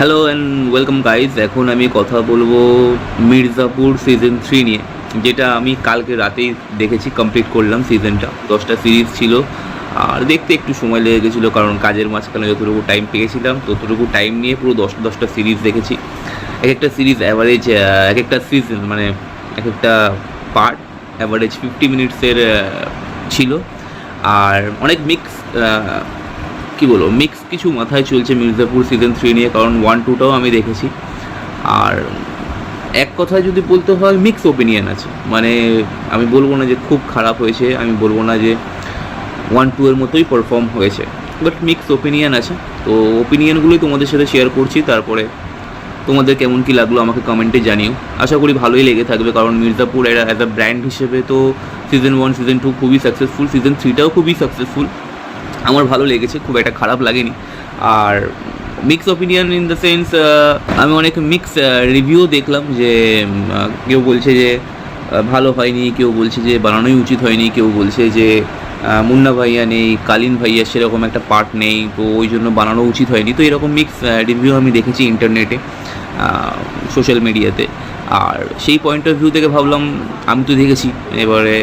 Hello and welcome guys এখন আমি কথা বলব মির্জাপুর সিজন থ্রি নিয়ে, যেটা আমি কালকে রাতেই দেখেছি কমপ্লিট করলাম সিজনটা দশটা সিরিজ ছিল। আর দেখতে একটু সময় লেগে গেছিল, কারণ কাজের মাঝখানে যতটুকু টাইম পেয়েছিলাম, ততটুকু টাইম নিয়ে পুরো দশটা দশটা সিরিজ দেখেছি। এক একটা সিরিজ অ্যাভারেজ এক একটা সিজন মানে এক একটা পার্ট অ্যাভারেজ ফিফটি মিনিটসের ছিল। আর অনেক মিক্স কি বলব মিক্স কিছু মাথায় চলছে মির্জাপুর সিজন থ্রি নিয়ে, কারণ ওয়ান টুটাও আমি দেখেছি। আর এক কথায় যদি বলতে হয় মিক্স ওপিনিয়ন আছে। মানে আমি বলব না যে খুব খারাপ হয়েছে, আমি বলব না যে ওয়ান টু এর মতোই পারফর্ম হয়েছে। বাট মিক্স ওপিনিয়ন আছে। তো ওপিনিয়নগুলোই তোমাদের সাথে শেয়ার করছি, তারপরে তোমাদের কেমন কি লাগল আমাকে কমেন্টে জানিও। আশা করি ভালোই লেগে থাকবে, কারণ মির্জাপুর এরা অ্যাজ আ ব্র্যান্ড হিসেবে তো সিজন ওয়ান সিজন টু খুবই সাকসেসফুল সিজন থ্রিটাও খুবই সাকসেসফুল আমার ভালো লেগেছে, খুব একটা খারাপ লাগেনি। আর mix opinion in the sense আমি অনেক মিক্স রিভিউ দেখলাম যে কেউ বলছে যে ভালো হয়নি, কেউ বলছে যে, বানানোই উচিত হয়নি, কেউ বলছে যে মুন্না ভাইয়া নেই, কালিন ভাইয়া সেরকম একটা পার্ট নেই, তো ওই জন্য বানানো উচিত হয়নি। তো এরকম মিক্স রিভিউ আমি দেখেছি ইন্টারনেটে সোশ্যাল মিডিয়াতে আর সেই পয়েন্ট অফ ভিউ থেকে ভাবলাম, আমি তো দেখেছি, এবারে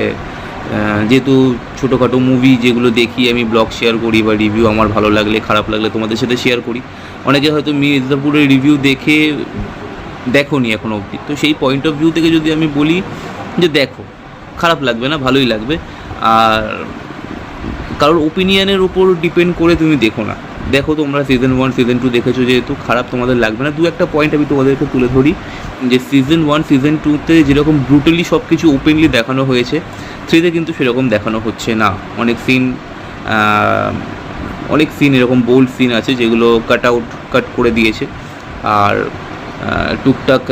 যেহেতু ছোটোখাটো মুভি যেগুলো দেখি, আমি ব্লগ শেয়ার করি বা রিভিউ আমার ভালো লাগলে, খারাপ লাগলে তোমাদের সাথে শেয়ার করি। অনেকে হয়তো মির্জাপুরের রিভিউ দেখে দেখো নি এখনও অবধি। তো সেই পয়েন্ট অফ ভিউ থেকে যদি আমি বলি যে দেখো, খারাপ লাগবে না, ভালোই লাগবে। আর কারোর ওপিনিয়নের উপর ডিপেন্ড করে তুমি দেখো না। দেখো তোমরা সিজন ওয়ান সিজন টু দেখেছ যেহেতু, খারাপ তোমাদের লাগবে না। দু একটা পয়েন্ট আমি তোমাদেরকে তুলে ধরি, যে সিজন ওয়ান সিজন টুতে যেরকম ব্রুটালি সব কিছু ওপেনলি দেখানো হয়েছে থ্রিতে কিন্তু সেরকম দেখানো হচ্ছে না। অনেক সিন অনেক সিন এরকম বোল্ড সিন আছে যেগুলো কাট আউট কাট করে দিয়েছে। আর টুকটাক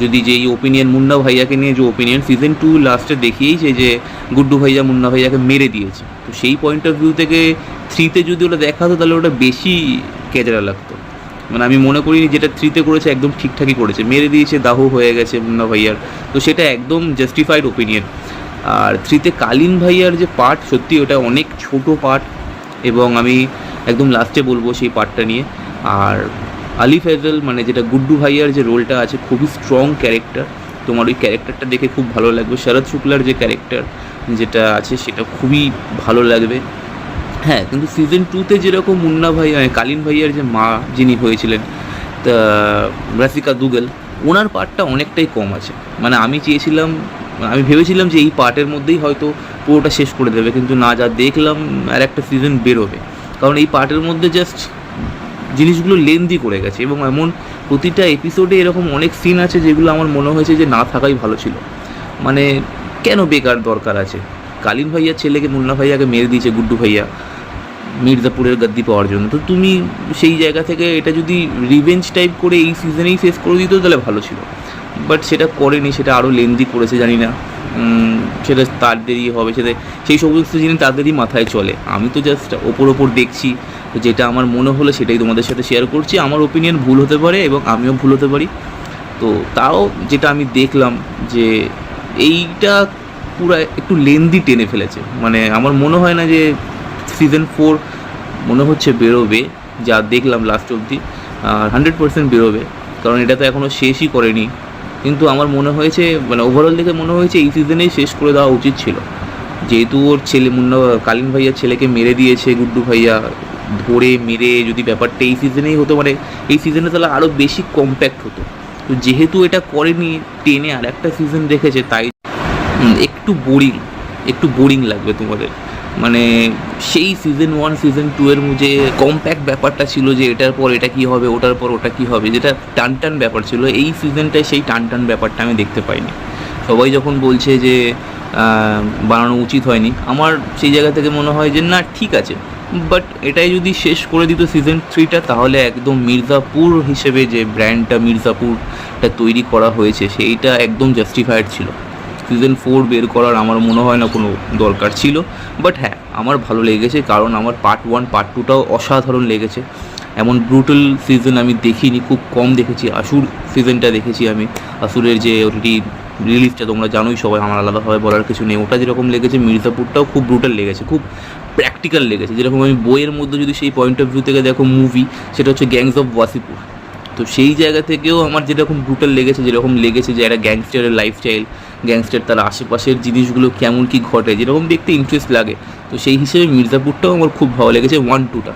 যদি যেই ওপিনিয়ন মুন্না ভাইয়াকে নিয়ে যে ওপিনিয়ন সিজন টু লাস্টে দেখিয়েছে যে গুড্ডু ভাইয়া, মুন্না ভাইয়াকে মেরে দিয়েছে। তো সেই পয়েন্ট অফ ভিউ থেকে থ্রিতে যদি ওটা দেখাতো তাহলে ওটা বেশি কেজরা লাগতো। মানে আমি মনে করি যেটা থ্রিতে করেছে, একদম ঠিকঠাকই করেছে। মেরে দিয়েছে, দাহ হয়ে গেছে মুন্না ভাইয়ার। তো সেটা একদম জাস্টিফাইড ওপিনিয়ন আর থ্রিতে কালিন ভাইয়ার যে পার্ট সত্যি ওটা অনেক ছোট পার্ট এবং আমি একদম লাস্টে বলব সেই পার্টটা নিয়ে। আর আলি ফেজল মানে যেটা গুড্ডু ভাইয়ার যে রোলটা আছে, খুবই স্ট্রং ক্যারেক্টার তোমার ওই ক্যারেক্টারটা দেখে খুব ভালো লাগবে। শরৎ শুক্লার যে ক্যারেক্টার যেটা আছে, সেটা খুবই ভালো লাগবে। হ্যাঁ কিন্তু সিজন টুতে যেরকম মুন্না ভাই কালিন ভাইয়ার যে মা যিনি হয়েছিলেন, তা, রাসিকা দুগেল, ওনার পার্টটা অনেকটাই কম আছে। মানে আমি চেয়েছিলাম, আমি ভেবেছিলাম যে এই পার্টের মধ্যেই হয়তো পুরোটা শেষ করে দেবে, কিন্তু না, যা দেখলাম, আর একটা সিজন বেরোবে। কারণ এই পার্টের মধ্যে জাস্ট জিনিসগুলো লেন্দি করে গেছে এবং এমন প্রতিটা এপিসোডে এরকম অনেক সিন আছে যেগুলো আমার মনে হয়েছে যে না থাকাই ভালো ছিল। মানে কেন বেকার দরকার আছে? কালিন ভাইয়ার ছেলেকে মুন্না ভাইয়াকে মেরে দিয়েছে গুড্ডু ভাইয়া, মির্জাপুরের গাদ্দি পাওয়ার জন্য। তো তুমি সেই জায়গা থেকে এটা যদি রিভেঞ্জ টাইপ করে এই সিজনেই শেষ করে দিত তাহলে ভালো ছিল। বাট সেটা করেনি, সেটা আরও লেন্দি করেছে, জানি না। সেটা তাদেরই হবে, সেটা সেই সমস্ত জিনিস তাদেরই মাথায় চলে। আমি তো জাস্ট ওপর ওপর দেখছি, তো যেটা আমার মনে হলো সেটাই তোমাদের সাথে শেয়ার করছি। আমার ওপিনিয়ন ভুল হতে পারে এবং আমিও ভুল হতে পারি। তো তাও যেটা আমি দেখলাম যে এইটা পুরো একটু লেন্দি টেনে ফেলেছে। মানে আমার মনে হয় না যে সিজন ফোর মনে হচ্ছে বেরোবে, যা দেখলাম লাস্ট অবধি, আর হান্ড্রেড পার্সেন্ট বেরোবে। কারণ এটা তো এখনও শেষই করেনি। কিন্তু আমার মনে হয়েছে মানে ওভারঅল দেখে মনে হয়েছে এই সিজনেই শেষ করে দেওয়া উচিত ছিল। যেহেতু ওর ছেলে মুন্না, কালিন ভাইয়ার ছেলেকে মেরে দিয়েছে, গুড্ডু ভাইয়া ধরে মেরে যদি ব্যাপারটা এই সিজনেই হতো মানে এই সিজনে তাহলে আরও বেশি কম্প্যাক্ট হতো। তো যেহেতু এটা করেনি, টেনে আর একটা সিজন রেখেছে তাই একটু বোরিং একটু বোরিং লাগবে তোমাদের। মানে সেই সিজন ওয়ান সিজন টু এর যে কম্প্যাক্ট ব্যাপারটা ছিল যে এটার পর এটা কি হবে, ওটার পর ওটা কি হবে, যেটা টান টান ব্যাপার ছিল। এই সিজনটায় সেই টান টান ব্যাপারটা আমি দেখতে পাইনি। সবাই যখন বলছে যে বানানো উচিত হয়নি, আমার সেই জায়গা থেকে মনে হয় যে না, ঠিক আছে। বাট এটাই যদি শেষ করে দিত সিজন থ্রিটা তাহলে একদম মির্জাপুর হিসেবে যে ব্র্যান্ডটা মির্জাপুরটা তৈরি করা হয়েছে, সেইটা একদম জাস্টিফাইড ছিল। সিজন ফোর বের করার আমার মনে হয় না কোনো দরকার ছিল। বাট হ্যাঁ আমার ভালো লেগেছে কারণ আমার পার্ট ওয়ান পার্ট টুটাও অসাধারণ লেগেছে। এমন ব্রুটাল সিজন আমি দেখিনি, খুব কম দেখেছি। আসুর সিজনটা দেখেছি আমি। আসুরের যে ওটি রিলিজটা তোমরা জানোই, সবাই আমার আলাদাভাবে বলার কিছু নেই। ওটা যেরকম লেগেছে, মির্জাপুরটাও খুব ব্রুটাল লেগেছে, খুব প্র্যাকটিক্যাল লেগেছে। যেরকম আমি বইয়ের মধ্যে যদি সেই পয়েন্ট অফ ভিউ থেকে দেখো মুভি সেটা হচ্ছে গ্যাংস অফ ওয়াসিপুর তো সেই জায়গা থেকেও আমার যেরকম ব্রুটাল লেগেছে, যেরকম লেগেছে যে একটা গ্যাংস্টারের লাইফস্টাইল গ্যাংস্টার তার আশেপাশের জিনিসগুলো কেমন কি ঘটে, যেরকম দেখতে ইন্টারেস্ট লাগে। তো সেই হিসেবে মির্জাপুরটাও আমার খুব ভালো লেগেছে ওয়ান টুটা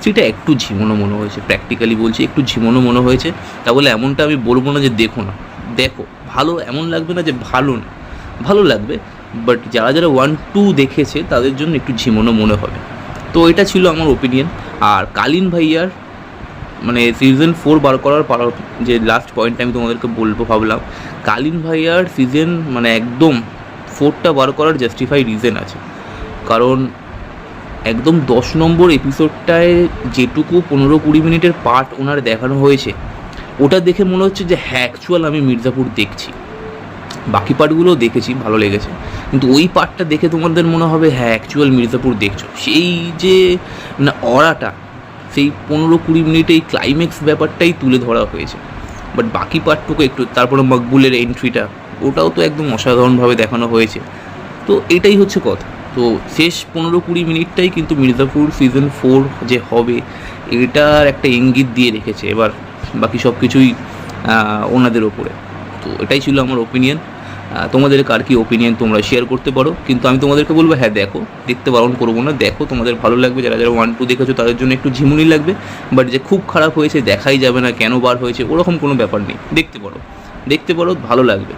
থ্রিটা একটু ঝিমোনো মনে হয়েছে প্র্যাকটিক্যালি বলছি, একটু ঝিমোনো মনে হয়েছে। তা বলে এমনটা আমি বলব না যে দেখো না। দেখো, ভালো এমন লাগবে না যে ভালো না। ভালো লাগবে বাট যারা যারা ওয়ান টু দেখেছে, তাদের জন্য একটু ঝিমোনো মনে হবে। তো এটা ছিল আমার ওপিনিয়ন আর কালীন ভাইয়ার মানে সিজন ফোর বার করার পার- যে লাস্ট পয়েন্টটা আমি তোমাদেরকে বলব ভাবলাম, কালিন ভাইয়ার সিজন মানে একদম ফোরটা বার করার জাস্টিফাই রিজন আছে। কারণ একদম দশ নম্বর এপিসোডটায় যেটুকু পনেরো কুড়ি মিনিটের পার্ট ওনার দেখানো হয়েছে, ওটা দেখে মনে হচ্ছে যে হ্যাঁ অ্যাকচুয়াল আমি মির্জাপুর দেখছি। বাকি পার্টগুলোও দেখেছি, ভালো লেগেছে। কিন্তু ওই পার্টটা দেখে তোমাদের মনে হবে হ্যাঁ অ্যাকচুয়াল মির্জাপুর দেখছ। সেই যে মানে অরাটা সেই পনেরো কুড়ি মিনিটে এই ক্লাইম্যাক্স ব্যাপারটাই তুলে ধরা হয়েছে। বাট বাকি পার্টটুকু একটু, তারপরে মকবুলের এন্ট্রিটা ওটাও তো একদম অসাধারণভাবে দেখানো হয়েছে। তো এটাই হচ্ছে কথা। তো শেষ পনেরো কুড়ি মিনিটটাই কিন্তু মির্জাপুর সিজন ফোর যে হবে, এটার একটা ইঙ্গিত দিয়ে রেখেছে। এবার বাকি সব কিছুই ওনাদের ওপরে। তো এটাই ছিল আমার ওপিনিয়ন তোমাদের কার কি ওপিনিয়ন তোমরা শেয়ার করতে পারো। কিন্তু আমি তোমাদেরকে বলব হ্যাঁ দেখো, দেখতে বারণ করব না। দেখো, তোমাদের ভালো লাগবে। যারা যারা ওয়ান টু দেখেছ, তাদের জন্য একটু ঝিমুনি লাগবে। বাট যে খুব খারাপ হয়েছে, দেখাই যাবে না, কেন বার হয়েছে, ওরকম কোনো ব্যাপার নেই। দেখতে পারো। দেখতে পারো, ভালো লাগবে।